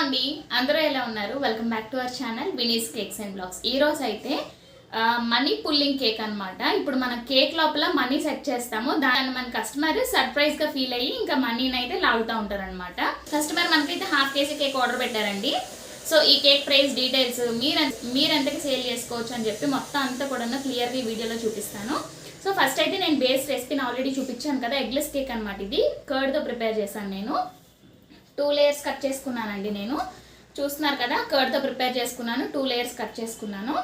అండి? అందరూ ఎలా ఉన్నారు? Welcome back to our channel Vini's cakes and blogs ఈరోజు అయితే మనీ పుల్లింగ్ కేక్ అనమాట ఇప్పుడు మనం కేక్ లోపల మనీ సెట్ చేస్తాము. దాన్ని మన కస్టమర్ సర్ప్రైజ్గా ఫీల్ అయ్యి ఇంకా మనీని అయితే లాగుతూ ఉంటారనమాట కస్టమర్ మనకైతే హాఫ్ కేజీ కేక్ ఆర్డర్ పెట్టారండి. సో ఈ కేక్ ప్రైస్ డీటెయిల్స్ మీరు మీరు ఎంతకి సేల్ చేసుకోవచ్చు అని చెప్పి మొత్తం అంతా కూడా క్లియర్గా ఈ వీడియోలో చూపిస్తాను. సో ఫస్ట్ అయితే నేను బేస్ రెసిపీని ఆల్రెడీ చూపించాను కదా ఎగ్లెస్ కేక్ అనమాట ఇది. కర్డ్తో ప్రిపేర్ చేశాను నేను. టూ లేయర్స్ కట్ చేసుకున్నానండి నేను. చూస్తున్నారు కదా కర్డ్తో ప్రిపేర్ చేసుకున్నాను టూ లేయర్స్ కట్ చేసుకున్నాను.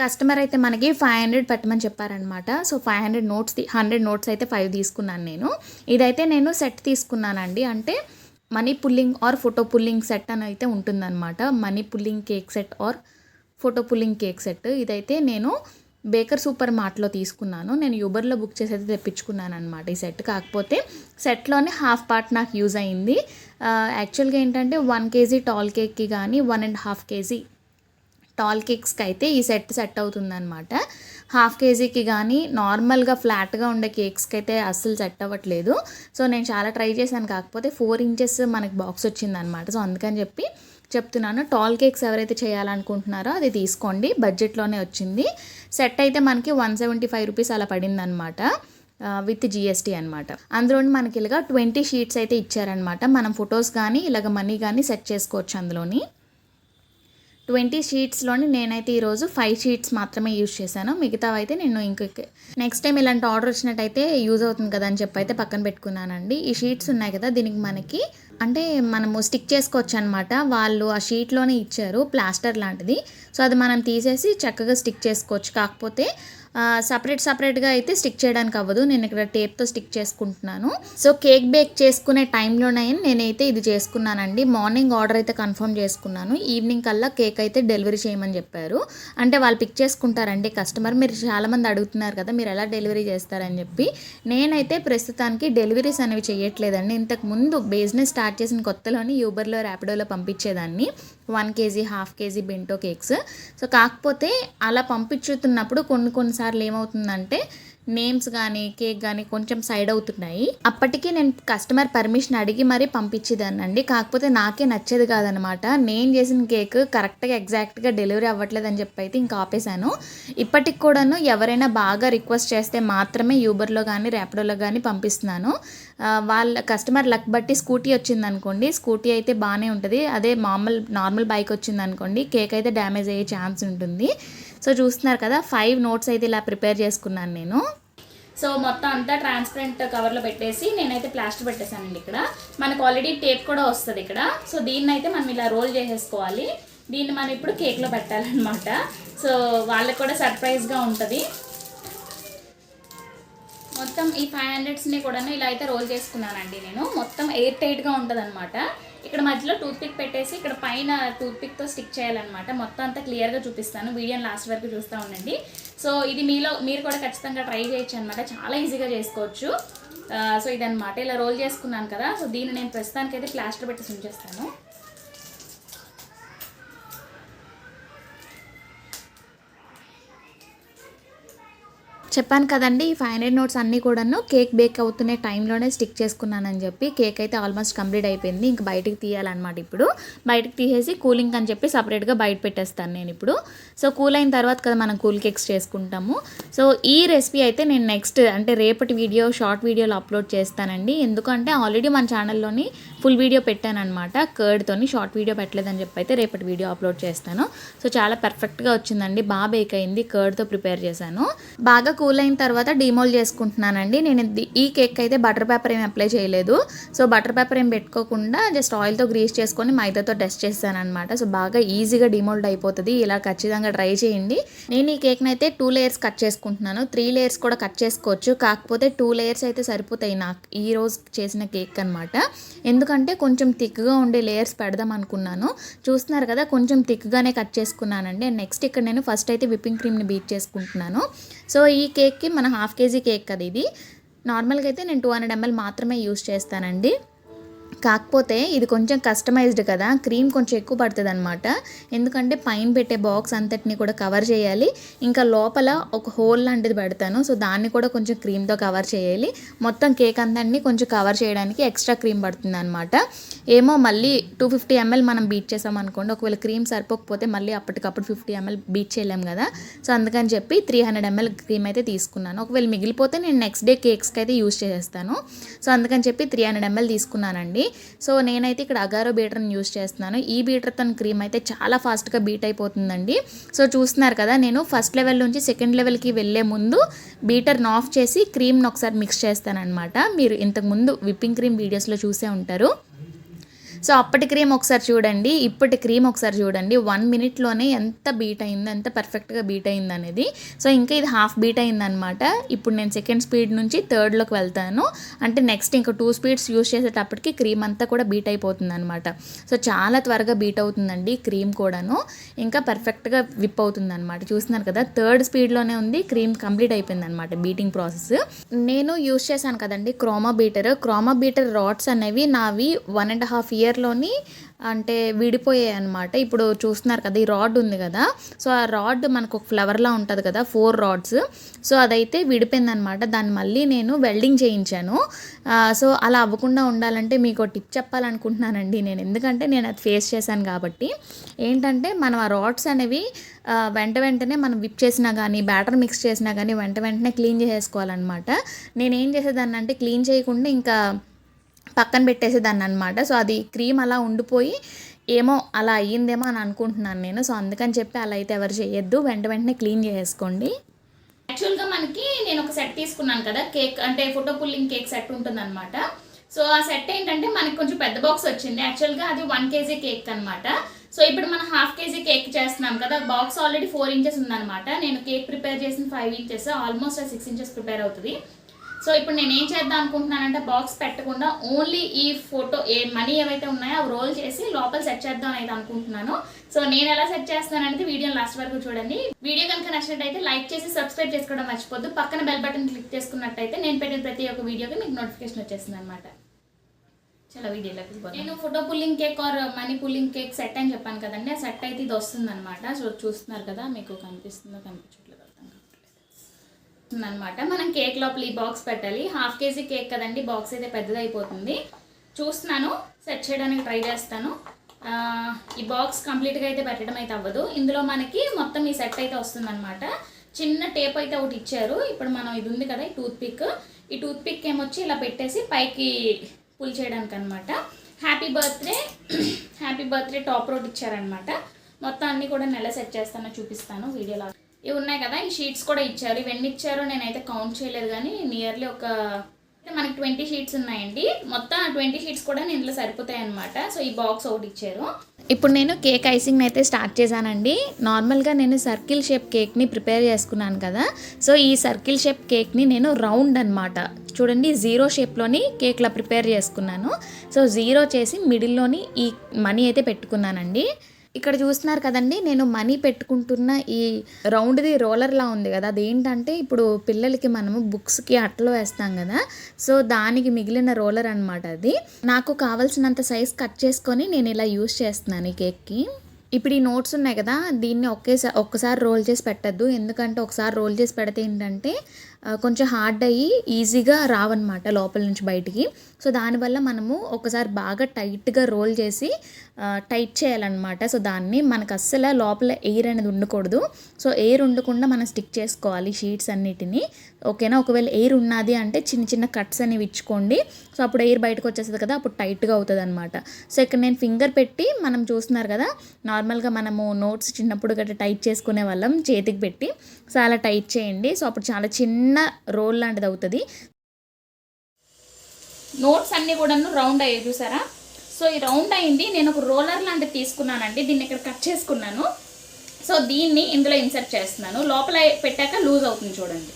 కస్టమర్ అయితే మనకి ఫైవ్ హండ్రెడ్ పెట్టమని చెప్పారనమాట so five hundred notes hundred notes అయితే ఫైవ్ తీసుకున్నాను నేను. ఇదైతే నేను సెట్ తీసుకున్నానండి. అంటే money pulling or photo pulling set అని అయితే ఉంటుందన్నమాట. Money pulling cake set or photo pulling cake set. ఇదైతే నేను బేకర్ సూపర్ మార్ట్లో తీసుకున్నాను. నేను యూబర్లో బుక్ చేసి అయితే తెప్పించుకున్నాను అనమాట ఈ సెట్. కాకపోతే సెట్లోనే హాఫ్ పార్ట్ నాకు యూజ్ అయింది. యాక్చువల్గా ఏంటంటే వన్ కేజీ టాల్ కేక్కి కానీ one and half kg tall కేక్స్కి అయితే ఈ సెట్ సెట్ అవుతుందన్నమాట. హాఫ్ కేజీకి కానీ నార్మల్గా ఫ్లాట్గా ఉండే కేక్స్కి అయితే అస్సలు సెట్ అవ్వట్లేదు. సో నేను చాలా ట్రై చేశాను. కాకపోతే ఫోర్ ఇంచెస్ మనకి బాక్స్ వచ్చిందనమాట సో అందుకని చెప్పి చెప్తున్నాను. టాల్ కేక్స్ ఎవరైతే చేయాలనుకుంటున్నారో అది తీసుకోండి. బడ్జెట్లోనే వచ్చింది. సెట్ అయితే మనకి వన్ సెవెంటీ ఫైవ్ రూపీస్ అలా పడిందనమాట విత్ జిఎస్టీ అనమాట అందులో మనకి ఇలాగ ట్వంటీ షీట్స్ అయితే ఇచ్చారనమాట మనం ఫొటోస్ కానీ ఇలాగ మనీ కానీ సెట్ చేసుకోవచ్చు అందులోని. ట్వంటీ షీట్స్లోని నేనైతే ఈరోజు ఫైవ్ షీట్స్ మాత్రమే యూజ్ చేశాను. మిగతావి అయితే నేను ఇంకొక నెక్స్ట్ టైం ఇలాంటి ఆర్డర్ వచ్చినట్టయితే యూజ్ అవుతుంది కదా అని చెప్పి అయితే పక్కన పెట్టుకున్నానండి. ఈ షీట్స్ ఉన్నాయి కదా దీనికి మనకి అంటే మనము స్టిక్ చేసుకోవచ్చు అనమాట వాళ్ళు ఆ షీట్లోనే ఇచ్చారు ప్లాస్టర్ లాంటిది. సో అది మనం తీసేసి చక్కగా స్టిక్ చేసుకోవచ్చు. కాకపోతే సపరేట్ సపరేట్గా అయితే స్టిక్ చేయడానికి అవ్వదు. నేను ఇక్కడ టేప్తో స్టిక్ చేసుకుంటున్నాను. సో కేక్ బేక్ చేసుకునే టైంలోనే నేనైతే ఇది చేసుకున్నానండి. మార్నింగ్ ఆర్డర్ అయితే కన్ఫర్మ్ చేసుకున్నాను. ఈవినింగ్ కల్లా కేక్ అయితే డెలివరీ చేయమని చెప్పారు. అంటే వాళ్ళు పిక్ చేసుకుంటారండి. కస్టమర్ మీరు చాలామంది అడుగుతున్నారు కదా మీరు ఎలా డెలివరీ చేస్తారని చెప్పి. నేనైతే ప్రస్తుతానికి డెలివరీస్ అనేవి చేయట్లేదండి. ఇంతకు ముందు బిజినెస్ స్టార్ట్ చేసిన కొత్తలోని యూబర్లో ర్యాపిడోలో పంపించేదాన్ని. One kg half kg bento cakes. So కాకపోతే అలా పంపించుతున్నప్పుడు కొన్ని కొన్నిసార్లు ఏమవుతుందంటే నేమ్స్ కానీ కేక్ కానీ కొంచెం సైడ్ అవుతున్నాయి. అప్పటికి నేను కస్టమర్ పర్మిషన్ అడిగి మరీ పంపించేదానండి కాకపోతే నాకే నచ్చేది కాదనమాట నేను చేసిన కేక్ కరెక్ట్గా ఎగ్జాక్ట్గా డెలివరీ అవ్వట్లేదని చెప్పి అయితే ఇంకా ఆపేశాను. ఇప్పటికి కూడాను ఎవరైనా బాగా రిక్వెస్ట్ చేస్తే మాత్రమే యూబర్లో కానీ ర్యాపిడోలో కానీ పంపిస్తున్నాను. వాళ్ళ కస్టమర్ లక్ బట్టి స్కూటీ వచ్చిందనుకోండి స్కూటీ అయితే బాగానే ఉంటుంది. అదే మామూలు నార్మల్ బైక్ వచ్చింది అనుకోండి కేక్ అయితే డ్యామేజ్ అయ్యే ఛాన్స్ ఉంటుంది. సో చూస్తున్నారు కదా ఫైవ్ నోట్స్ అయితే ఇలా ప్రిపేర్ చేసుకున్నాను నేను. సో మొత్తం అంతా ట్రాన్స్పరెంట్ కవర్లో పెట్టేసి నేనైతే ప్లాస్టర్ పెట్టేశానండి ఇక్కడ. మనకు ఆల్రెడీ టేప్ కూడా వస్తుంది ఇక్కడ. సో దీన్ని అయితే మనం ఇలా రోల్ చేసేసుకోవాలి. దీన్ని మనం ఇప్పుడు కేక్లో పెట్టాలన్నమాట. సో వాళ్ళకి కూడా సర్ప్రైజ్గా ఉంటుంది. మొత్తం ఈ ఫైవ్ హండ్రెడ్స్ని కూడా ఇలా అయితే రోల్ చేసుకున్నానండి నేను. మొత్తం ఎయిర్ టైట్గా ఉంటుంది అనమాట ఇక్కడ మధ్యలో టూత్ పిక్ పెట్టేసి ఇక్కడ పైన టూత్ పిక్తో స్టిక్ చేయాలన్నమాట. మొత్తం అంతా క్లియర్గా చూపిస్తాను. వీడియోని లాస్ట్ వరకు చూస్తూ ఉండండి. సో ఇది మీలో మీరు కూడా ఖచ్చితంగా ట్రై చేయొచ్చు అనమాట చాలా ఈజీగా చేసుకోవచ్చు. సో ఇదనమాట ఇలా రోల్ చేసుకున్నాను కదా. సో దీన్ని నేను ప్రస్తుతానికైతే ప్లాస్టర్ పెట్టి ఉంచేస్తాను చెప్పాను కదండి ఈ ఫైవ్ హండ్రెడ్ నోట్స్ అన్నీ కూడాను కేక్ బేక్ అవుతున్న టైంలోనే స్టిక్ చేసుకున్నానని చెప్పి కేక్ అయితే ఆల్మోస్ట్ కంప్లీట్ అయిపోయింది. ఇంక బయటకు తీయాలన్నమాట ఇప్పుడు. బయటకు తీసేసి కూలింగ్ అని చెప్పి సపరేట్గా బయట పెట్టేస్తాను నేను ఇప్పుడు. సో కూల్ అయిన తర్వాత కదా మనం కూల్ కేక్స్ చేసుకుంటాము. సో ఈ రెసిపీ అయితే నేను నెక్స్ట్ అంటే రేపటి వీడియో షార్ట్ వీడియోలో అప్లోడ్ చేస్తానండి. ఎందుకంటే ఆల్రెడీ మన ఛానల్లోని ఫుల్ వీడియో పెట్టానమాట కర్డ్తోని షార్ట్ వీడియో పెట్టలేదని చెప్పి అయితే రేపటి వీడియో అప్లోడ్ చేస్తాను. సో చాలా పర్ఫెక్ట్గా వచ్చిందండి. బాగా బేక్ అయింది. కర్డ్తో ప్రిపేర్ చేశాను. బాగా కూల్ అయిన తర్వాత డిమోల్ చేసుకుంటున్నానండి. నేను ఈ కేక్ అయితే బటర్ పేపర్ ఏమి అప్లై చేయలేదు. సో బటర్ పేపర్ ఏం పెట్టుకోకుండా జస్ట్ ఆయిల్తో గ్రీస్ చేసుకొని మైదాతో టెస్ట్ చేస్తాను అనమాట సో బాగా ఈజీగా డిమోల్డ్ అయిపోతుంది. ఇలా ఖచ్చితంగా ట్రై చేయండి. నేను ఈ కేక్ని అయితే టూ లేయర్స్ కట్ చేసుకుంటున్నాను. త్రీ లేయర్స్ కూడా కట్ చేసుకోవచ్చు. కాకపోతే టూ లేయర్స్ అయితే సరిపోతాయి నాకు ఈ రోజు చేసిన కేక్ అనమాట ఎందుకంటే కొంచెం థిక్గా ఉండే లేయర్స్ పెడదాం అనుకున్నాను. చూస్తున్నారు కదా కొంచెం థిక్గానే కట్ చేసుకున్నానండి. నెక్స్ట్ ఇక్కడ నేను ఫస్ట్ అయితే విప్పింగ్ క్రీమ్ని బీట్ చేసుకుంటున్నాను. సో ఈ కేక్కి మన హాఫ్ కేజీ కేక్ కదా ఇది. నార్మల్గా అయితే నేను టూ హండ్రెడ్ ఎంఎల్ మాత్రమే యూస్ చేస్తానండి. కాకపోతే ఇది కొంచెం కస్టమైజ్డ్ కదా క్రీమ్ కొంచెం ఎక్కువ పడుతుంది అనమాట ఎందుకంటే పైన పెట్టే బాక్స్ అంతటిని కూడా కవర్ చేయాలి. ఇంకా లోపల ఒక హోల్ లాంటిది పెడతాను. సో దాన్ని కూడా కొంచెం క్రీమ్తో కవర్ చేయాలి. మొత్తం కేక్ అంతటిని కొంచెం కవర్ చేయడానికి ఎక్స్ట్రా క్రీమ్ పడుతుంది అనమాట ఏమో మళ్ళీ టూ ఫిఫ్టీ ఎంఎల్ మనం బీట్ చేసాం అనుకోండి ఒకవేళ క్రీమ్ సరిపోకపోతే మళ్ళీ అప్పటికప్పుడు ఫిఫ్టీ ఎంఎల్ బీట్ చేయలేం కదా. సో అందుకని చెప్పి త్రీ హండ్రెడ్ ఎంఎల్ క్రీమ్ అయితే తీసుకున్నాను. ఒకవేళ మిగిలిపోతే నేను నెక్స్ట్ డే కేక్స్కి అయితే యూస్ చేసేస్తాను. సో అందుకని చెప్పి త్రీ హండ్రెడ్ ఎంఎల్ తీసుకున్నానండి. సో నేనైతే ఇక్కడ అగారో బీటర్ని యూస్ చేస్తున్నాను. ఈ బీటర్ తన క్రీమ్ అయితే చాలా ఫాస్ట్గా బీట్ అయిపోతుందండి. సో చూస్తున్నారు కదా నేను ఫస్ట్ లెవెల్ నుంచి సెకండ్ లెవెల్కి వెళ్ళే ముందు బీటర్ని ఆఫ్ చేసి క్రీమ్ని ఒకసారి మిక్స్ చేస్తానన్నమాట. మీరు ఇంతకుముందు విప్పింగ్ క్రీమ్ వీడియోస్లో చూసే ఉంటారు. సో అప్పటి క్రీమ్ ఒకసారి చూడండి ఇప్పటి క్రీమ్ ఒకసారి చూడండి. వన్ మినిట్లోనే ఎంత బీట్ అయింది ఎంత పర్ఫెక్ట్గా బీట్ అయింది అనేది. సో ఇంకా ఇది హాఫ్ బీట్ అయిందనమాట ఇప్పుడు నేను సెకండ్ స్పీడ్ నుంచి థర్డ్లోకి వెళ్తాను. అంటే నెక్స్ట్ ఇంకా టూ స్పీడ్స్ యూస్ చేసేటప్పటికి క్రీమ్ అంతా కూడా బీట్ అయిపోతుంది అనమాట సో చాలా త్వరగా బీట్ అవుతుందండి క్రీమ్ కూడాను. ఇంకా పర్ఫెక్ట్గా విప్ అవుతుంది అనమాట చూస్తున్నారు కదా థర్డ్ స్పీడ్లోనే ఉంది క్రీమ్ కంప్లీట్ అయిపోయింది అనమాట బీటింగ్ ప్రాసెస్ నేను యూస్ చేశాను కదండి Croma beater Croma beater rods అనేవి నావి వన్ అండ్ హాఫ్ ఇయర్ ఇయర్లోని అంటే విడిపోయాయి అనమాట ఇప్పుడు చూస్తున్నారు కదా ఈ రాడ్ ఉంది కదా. సో ఆ రాడ్ మనకు ఒక ఫ్లవర్లా ఉంటుంది కదా ఫోర్ రాడ్స్. సో అదైతే విడిపోయింది అనమాట దాన్ని మళ్ళీ నేను వెల్డింగ్ చేయించాను. సో అలా అవ్వకుండా ఉండాలంటే మీకు టిప్ చెప్పాలనుకుంటున్నానండి నేను. ఎందుకంటే నేను అది ఫేస్ చేశాను కాబట్టి. ఏంటంటే మనం ఆ రాడ్స్ అనేవి వెంట వెంటనే మనం విప్ చేసినా కానీ బ్యాటర్ మిక్స్ చేసినా కానీ వెంట వెంటనే క్లీన్ చేసేసుకోవాలన్నమాట. నేను ఏం చేసేదాన్ని అంటే క్లీన్ చేయకుండా ఇంకా పక్కన పెట్టేసేదాన్ని అనమాట సో అది క్రీమ్ అలా ఉండిపోయి ఏమో అలా అయ్యిందేమో అని అనుకుంటున్నాను నేను. సో అందుకని చెప్పి అలా అయితే ఎవరు చేయొద్దు. వెంట వెంటనే క్లీన్ చేసుకోండి యాక్చువల్గా మనకి నేను ఒక సెట్ తీసుకున్నాను కదా. కేక్ అంటే ఫోటో పుల్లింగ్ కేక్ సెట్ ఉంటుంది అనమాట సో ఆ సెట్ ఏంటంటే మనకి కొంచెం పెద్ద బాక్స్ వచ్చింది. యాక్చువల్గా అది వన్ కేజీ కేక్ అనమాట సో ఇప్పుడు మనం హాఫ్ కేజీ కేక్ చేస్తున్నాం కదా. బాక్స్ ఆల్రెడీ ఫోర్ ఇంచెస్ ఉందన్నమాట. నేను కేక్ ప్రిపేర్ చేసిన five inches. Almost six inches prepare అవుతుంది. సో ఇప్పుడు నేను ఏం చేద్దాం అనుకుంటున్నానంటే బాక్స్ పెట్టకుండా ఓన్లీ ఈ ఫోటో ఏ మనీ ఏవైతే ఉన్నాయో అవి రోల్ చేసి లోపల సెట్ చేద్దాం అయితే అనుకుంటున్నాను. సో నేను ఎలా సెట్ చేస్తున్నానంటే వీడియో లాస్ట్ వరకు చూడండి. వీడియో కనుక నచ్చినట్టయితే లైక్ చేసి సబ్స్క్రైబ్ చేసుకోవడం మర్చిపోద్దు. పక్కన బెల్ బటన్ క్లిక్ చేసుకున్నట్టయితే నేను పెట్టిన ప్రతి ఒక్క వీడియోకి మీకు నోటిఫికేషన్ వచ్చేస్తుంది అనమాట చాలా వీడియోలోకి నేను photo pulling cake or money pulling cake set అని చెప్పాను కదండి. ఆ సెట్ అయితే ఇది వస్తుంది అనమాట సో చూస్తున్నారు కదా మీకు కనిపిస్తుందో కనిపించట్లేదు అనమాట మనం కేక్ లోపల ఈ బాక్స్ పెట్టాలి. హాఫ్ కేజీ కేక్ కదండి బాక్స్ అయితే పెద్దదైపోతుంది. చూస్తున్నాను సెట్ చేయడానికి ట్రై చేస్తాను. ఈ బాక్స్ కంప్లీట్గా అయితే పెట్టడం అయితే అవ్వదు. ఇందులో మనకి మొత్తం ఈ సెట్ అయితే వస్తుందన్నమాట. చిన్న టేప్ అయితే ఒకటి ఇచ్చారు. ఇప్పుడు మనం ఇది ఉంది కదా ఈ టూత్ పిక్ ఈ టూత్ పిక్ ఏమొచ్చి ఇలా పెట్టేసి పైకి పుల్ చేయడానికి అనమాట happy birthday happy birthday top rod ఇచ్చారనమాట మొత్తం అన్ని కూడా నెల సెట్ చేస్తానో చూపిస్తాను వీడియోలో. ఇవి ఉన్నాయి కదా ఈ షీట్స్ కూడా ఇచ్చారు. ఇవన్నీ ఇచ్చారో నేనైతే కౌంట్ చేయలేదు కానీ నియర్లీ ఒక మనకి ట్వంటీ షీట్స్ ఉన్నాయండి. మొత్తం ట్వంటీ షీట్స్ కూడా ఇందులో సరిపోతాయి అనమాట సో ఈ బాక్స్ ఒకటి ఇచ్చారు. ఇప్పుడు నేను కేక్ ఐసింగ్ అయితే స్టార్ట్ చేశానండి. నార్మల్గా నేను సర్కిల్ షేప్ కేక్ని ప్రిపేర్ చేసుకున్నాను కదా. సో ఈ సర్కిల్ షేప్ కేక్ని నేను రౌండ్ అన్నమాట. చూడండి జీరో షేప్లోని కేక్లా ప్రిపేర్ చేసుకున్నాను. సో జీరో చేసి మిడిల్లోని ఈ మనీ అయితే పెట్టుకున్నానండి. ఇక్కడ చూస్తున్నారు కదండి నేను మనీ పెట్టుకుంటున్న ఈ రౌండ్ది రోలర్లా ఉంది కదా అదేంటంటే ఇప్పుడు పిల్లలకి మనము బుక్స్కి అట్టలో వేస్తాం కదా సో దానికి మిగిలిన రోలర్ అనమాట అది. నాకు కావాల్సినంత సైజ్ కట్ చేసుకొని నేను ఇలా యూస్ చేస్తున్నాను ఈ కేక్కి. ఇప్పుడు ఈ నోట్స్ ఉన్నాయి కదా దీన్ని ఒకేసారి ఒక్కసారి రోల్ చేసి పెట్టద్దు ఎందుకంటే ఒకసారి రోల్ చేసి పెడితే ఏంటంటే కొంచెం హార్డ్ అయ్యి ఈజీగా రావన్నమాట లోపల నుంచి బయటికి. సో దానివల్ల మనము ఒకసారి బాగా టైట్గా రోల్ చేసి టైట్ చేయాలన్నమాట. సో దాన్ని మనకు అస్సలు లోపల ఎయిర్ అనేది ఉండకూడదు. సో ఎయిర్ ఉండకుండా మనం స్టిక్ చేసుకోవాలి షీట్స్ అన్నిటిని. ఓకేనా? ఒకవేళ ఎయిర్ ఉన్నది అంటే చిన్న చిన్న కట్స్ అనేవి ఇచ్చుకోండి. సో అప్పుడు ఎయిర్ బయటకు వచ్చేస్తుంది కదా అప్పుడు టైట్గా అవుతుంది అనమాట సో ఇక్కడ నేను ఫింగర్ పెట్టి మనం చూస్తున్నారు కదా నార్మల్గా మనము నోట్స్ చిన్నప్పుడు గట్రా టైట్ చేసుకునే వాళ్ళం చేతికి పెట్టి. సో అలా టైట్ చేయండి. సో అప్పుడు చాలా చిన్న రోల్ లాంటిది అవుతుంది. నోట్స్ అన్నీ కూడాను రౌండ్ అయ్యాయి చూసారా? సో ఈ రౌండ్ అయింది. నేను ఒక రోలర్ లాంటిది తీసుకున్నానండి. దీన్ని ఇక్కడ కట్ చేసుకున్నాను. సో దీన్ని ఇందులో ఇన్సర్ట్ చేస్తున్నాను. లోపల పెట్టాక లూజ్ అవుతుంది చూడండి.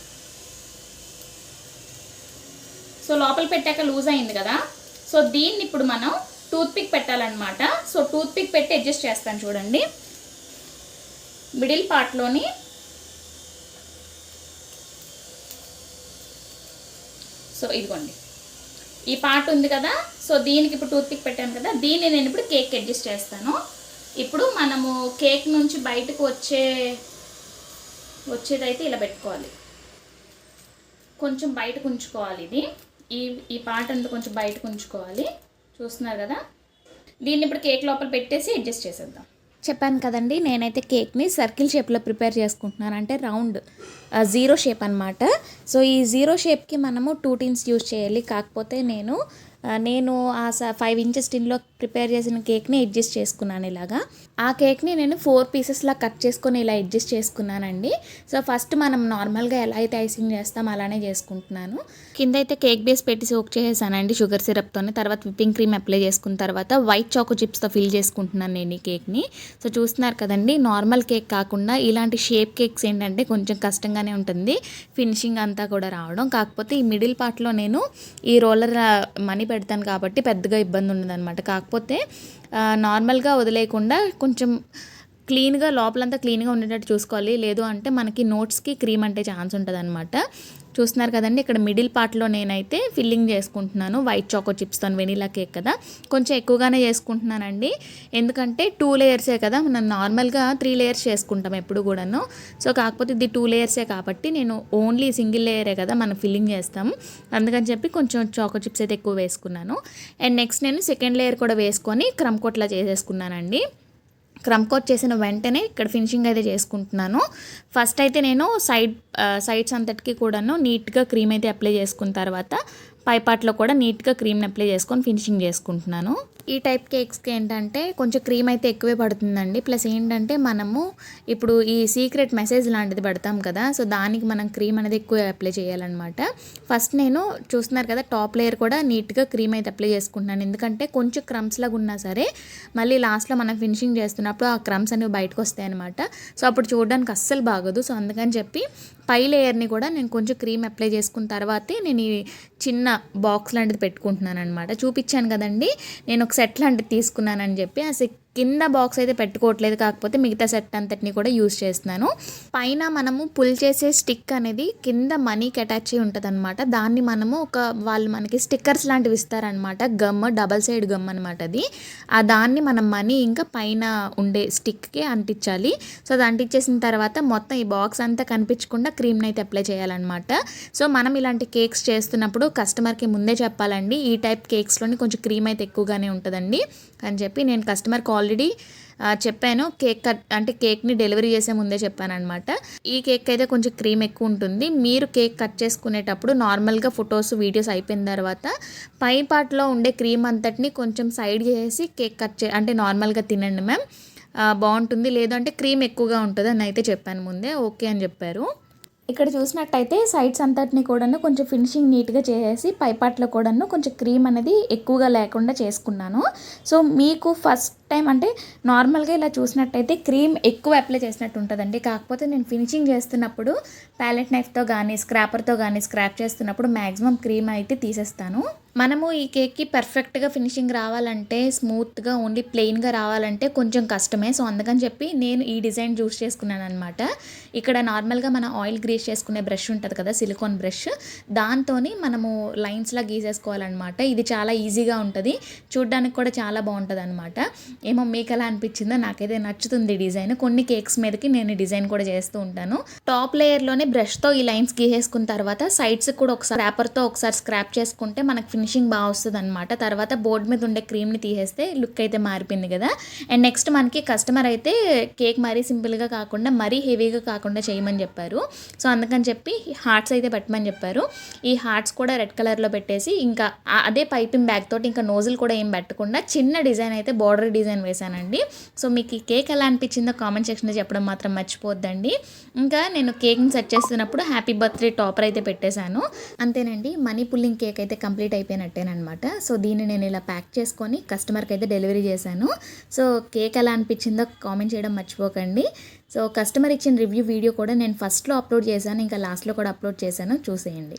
సో లోపల పెట్టాక లూజ్ అయింది కదా? సో దీన్ని ఇప్పుడు మనం టూత్పిక్ పెట్టాలన్నమాట. సో టూత్పిక్ పెట్టి అడ్జస్ట్ చేస్తాను చూడండి. మిడిల్ పార్ట్లోని సో ఇదిగోండి. ఈ పార్ట్ ఉంది కదా సో దీనికి ఇప్పుడు టూత్పిక్ పెట్టాను కదా దీన్ని నేను ఇప్పుడు కేక్ అడ్జస్ట్ చేస్తాను. ఇప్పుడు మనము కేక్ నుంచి బయటకు వచ్చే వచ్చేదైతే ఇలా పెట్టుకోవాలి. కొంచెం బయటకు ఉంచుకోవాలి ఇది. ఈ ఈ పార్ట్ అంతా కొంచెం బయటకు ఉంచుకోవాలి. చూస్తున్నారు కదా? దీన్ని ఇప్పుడు కేక్ లోపల పెట్టేసి అడ్జస్ట్ చేసేద్దాం. చెప్పాను కదండి నేనైతే కేక్ని సర్కిల్ షేప్లో ప్రిపేర్ చేసుకుంటున్నాను. అంటే రౌండ్ జీరో షేప్ అనమాట సో ఈ జీరో షేప్కి మనము టూ టిన్స్ యూజ్ చేయాలి. కాకపోతే నేను నేను ఆ ఫైవ్ ఇంచెస్ టిన్లో ప్రిపేర్ చేసిన కేక్ని అడ్జస్ట్ చేసుకున్నాను ఇలాగా. ఆ కేక్ని నేను ఫోర్ పీసెస్లా కట్ చేసుకొని ఇలా అడ్జస్ట్ చేసుకున్నానండి. సో ఫస్ట్ మనం నార్మల్గా ఎలా అయితే ఐసింగ్ చేస్తాం అలానే చేసుకుంటున్నాను. కింద అయితే కేక్ బేస్ పెట్టి సోక్ చేసేసానండి షుగర్ సిరప్తోనే. తర్వాత విప్పింగ్ క్రీమ్ అప్లై చేసుకున్న తర్వాత వైట్ చాకో చిప్స్తో ఫిల్ చేసుకుంటున్నాను నేను ఈ కేక్ని. సో చూస్తున్నారు కదండి నార్మల్ కేక్ కాకుండా ఇలాంటి షేప్ కేక్స్ ఏంటంటే కొంచెం కష్టంగానే ఉంటుంది. ఫినిషింగ్ అంతా కూడా రావడం. కాకపోతే ఈ మిడిల్ పార్ట్లో నేను ఈ రోలర్ మనీ పెడతాను కాబట్టి పెద్దగా ఇబ్బంది ఉండదన్నమాట. కాకపోతే నార్మల్గా వదిలేయకుండా కొంచెం క్లీన్గా లోపలంతా క్లీన్గా ఉండేటట్టు చూసుకోవాలి. లేదు అంటే మనకి నోట్స్కి క్రీమ్ అంటే ఛాన్స్ ఉంటుంది చూస్తున్నారు కదండి ఇక్కడ మిడిల్ పార్ట్లో నేనైతే ఫిల్లింగ్ చేసుకుంటున్నాను. వైట్ చాకో చిప్స్తో వెనీలా కేక్ కదా. కొంచెం ఎక్కువగానే చేసుకుంటున్నానండి. ఎందుకంటే టూ లేయర్సే కదా మనం నార్మల్గా త్రీ లేయర్స్ చేసుకుంటాం ఎప్పుడు కూడాను. సో కాకపోతే ఇది టూ లేయర్సే కాబట్టి నేను ఓన్లీ సింగిల్ లేయరే కదా మనం ఫిల్లింగ్ చేస్తాం. అందుకని చెప్పి కొంచెం చాకో చిప్స్ అయితే ఎక్కువ వేసుకున్నాను. అండ్ నెక్స్ట్ నేను సెకండ్ లేయర్ కూడా వేసుకొని క్రమ్ కోట్లా చేసేసుకున్నానండి. క్రమ్ కోట్ చేసిన వెంటనే ఇక్కడ ఫినిషింగ్ అయితే చేసుకుంటున్నాను. ఫస్ట్ అయితే నేను సైడ్ సైడ్స్ అంతటికి కూడాను నీట్గా క్రీమ్ అయితే అప్లై చేసుకున్న తర్వాత పై పార్ట్లో కూడా నీట్గా క్రీమ్ని అప్లై చేసుకొని ఫినిషింగ్ చేసుకుంటున్నాను. ఈ టైప్ కేక్స్కి ఏంటంటే కొంచెం క్రీమ్ అయితే ఎక్కువే పడుతుందండి. ప్లస్ ఏంటంటే మనము ఇప్పుడు ఈ సీక్రెట్ మెసేజ్ లాంటిది పెడతాం కదా సో దానికి మనం క్రీమ్ అనేది ఎక్కువ అప్లై చేయాలన్నమాట. ఫస్ట్ నేను చూస్తున్నారు కదా టాప్ లేయర్ కూడా నీట్గా క్రీమ్ అయితే అప్లై చేసుకుంటున్నాను. ఎందుకంటే కొంచెం క్రమ్స్ లాగా ఉన్నా సరే మళ్ళీ లాస్ట్లో మనం ఫినిషింగ్ చేస్తున్నప్పుడు ఆ క్రమ్స్ అనేవి బయటకు వస్తాయి అనమాట సో అప్పుడు చూడడానికి అస్సలు బాగోదు. సో అందుకని చెప్పి పై లేయర్ని కూడా నేను కొంచెం క్రీమ్ అప్లై చేసుకున్న తర్వాతే నేను ఈ చిన్న బాక్స్ లాంటిది పెట్టుకుంటున్నాను అనమాట చూపించాను కదండి నేను ఒక సెట్ లాంటిది తీసుకున్నానని చెప్పి ఆ సిక్ కింద బాక్స్ అయితే పెట్టుకోవట్లేదు. కాకపోతే మిగతా సెట్ అంతటిని కూడా యూస్ చేస్తున్నాను. పైన మనము పుల్ చేసే స్టిక్ అనేది కింద మనీకి అటాచ్ అయి ఉంటుంది అనమాట దాన్ని మనము ఒక వాళ్ళు మనకి స్టిక్కర్స్ లాంటివి ఇస్తారనమాట గమ్ డబల్ సైడ్ గమ్ అనమాట అది. ఆ దాన్ని మనం మనీ ఇంకా పైన ఉండే స్టిక్కి అంటించాలి. సో అది అంటించేసిన తర్వాత మొత్తం ఈ బాక్స్ అంతా కనిపించకుండా క్రీమ్ని అయితే అప్లై చేయాలన్నమాట. సో మనం ఇలాంటి కేక్స్ చేస్తున్నప్పుడు కస్టమర్కి ముందే చెప్పాలండి. ఈ టైప్ కేక్స్లోని కొంచెం క్రీమ్ అయితే ఎక్కువగానే ఉంటుందండి. అని చెప్పి నేను కస్టమర్ కాల్ ఆల్రెడీ చెప్పాను. కేక్ కట్ అంటే కేక్ని డెలివరీ చేసే ముందే చెప్పాను అనమాట ఈ కేక్ అయితే కొంచెం క్రీమ్ ఎక్కువ ఉంటుంది. మీరు కేక్ కట్ చేసుకునేటప్పుడు నార్మల్గా ఫొటోస్ వీడియోస్ అయిపోయిన తర్వాత పై పార్ట్లో ఉండే క్రీమ్ అంతటిని కొంచెం సైడ్ చేసి కేక్ కట్ చే అంటే నార్మల్గా తినండి మ్యామ్. బాగుంటుంది. లేదంటే క్రీమ్ ఎక్కువగా ఉంటుంది అని అయితే చెప్పాను ముందే. ఓకే అని చెప్పారు. ఇక్కడ చూసినట్టయితే సైడ్స్ అంతటిని కూడాను కొంచెం ఫినిషింగ్ నీట్గా చేసేసి పైపాట్లో కూడాను కొంచెం క్రీమ్ అనేది ఎక్కువగా లేకుండా చేసుకున్నాను. సో మీకు ఫస్ట్ టైం అంటే నార్మల్గా ఇలా చూసినట్టయితే క్రీమ్ ఎక్కువ అప్లై చేసినట్టు ఉంటుందండి. కాకపోతే నేను ఫినిషింగ్ చేస్తున్నప్పుడు ప్యాలెట్ నైఫ్తో కానీ స్క్రాపర్తో కానీ స్క్రాప్ చేస్తున్నప్పుడు మ్యాక్సిమం క్రీమ్ అయితే తీసేస్తాను. మనము ఈ కేక్కి పర్ఫెక్ట్గా ఫినిషింగ్ రావాలంటే స్మూత్గా ఓన్లీ ప్లెయిన్గా రావాలంటే కొంచెం కష్టమే. సో అందుకని చెప్పి నేను ఈ డిజైన్ చూస్ చేసుకున్నాను అనమాట ఇక్కడ నార్మల్గా మన ఆయిల్ గ్రీస్ చేసుకునే బ్రష్ ఉంటుంది కదా సిలికాన్ బ్రష్. దాంతో మనము లైన్స్లా గీసేసుకోవాలన్నమాట. ఇది చాలా ఈజీగా ఉంటుంది. చూడ్డానికి కూడా చాలా బాగుంటుంది అనమాట ఏమో మీకు ఎలా అనిపించిందో నాకైతే నచ్చుతుంది డిజైన్. కొన్ని కేక్స్ మీదకి నేను డిజైన్ కూడా చేస్తూ ఉంటాను. టాప్ లేయర్లోనే బ్రష్తో ఈ లైన్స్ గీసేసుకున్న తర్వాత సైడ్స్ కూడా ఒకసారి ర్యాపర్తో ఒకసారి స్క్రాప్ చేసుకుంటే మనకు ఫినిషింగ్ బాగా వస్తుంది అనమాట తర్వాత బోర్డు మీద ఉండే క్రీమ్ని తీసేస్తే లుక్ అయితే మారిపోయింది కదా. అండ్ నెక్స్ట్ మనకి కస్టమర్ అయితే కేక్ మరీ సింపుల్గా కాకుండా మరీ హెవీగా కాకుండా చేయమని చెప్పారు. సో అందుకని చెప్పి హార్ట్స్ అయితే పెట్టమని చెప్పారు. ఈ హార్ట్స్ కూడా రెడ్ కలర్లో పెట్టేసి ఇంకా అదే పైపింగ్ బ్యాగ్ తోటి ఇంకా నోజులు కూడా ఏం పెట్టకుండా చిన్న డిజైన్ అయితే బార్డర్ డిజైన్ వేశానండి. సో మీకు ఈ కేక్ ఎలా అనిపించిందో కామెంట్ సెక్షన్లో చెప్పడం మాత్రం మర్చిపోద్దండి. ఇంకా నేను కేక్ని సెట్ చేస్తున్నప్పుడు హ్యాపీ బర్త్డే టాపర్ అయితే పెట్టేశాను. అంతేనండి మనీ పుల్లింగ్ కేక్ అయితే కంప్లీట్ అయిపోయినట్టేనమాట సో దీన్ని నేను ఇలా ప్యాక్ చేసుకొని కస్టమర్కి అయితే డెలివరీ చేశాను. సో కేక్ ఎలా అనిపించిందో కామెంట్ చేయడం మర్చిపోకండి. సో కస్టమర్ ఇచ్చిన రివ్యూ వీడియో కూడా నేను ఫస్ట్లో అప్లోడ్ చేశాను ఇంకా లాస్ట్లో కూడా అప్లోడ్ చేశాను. చూసేయండి.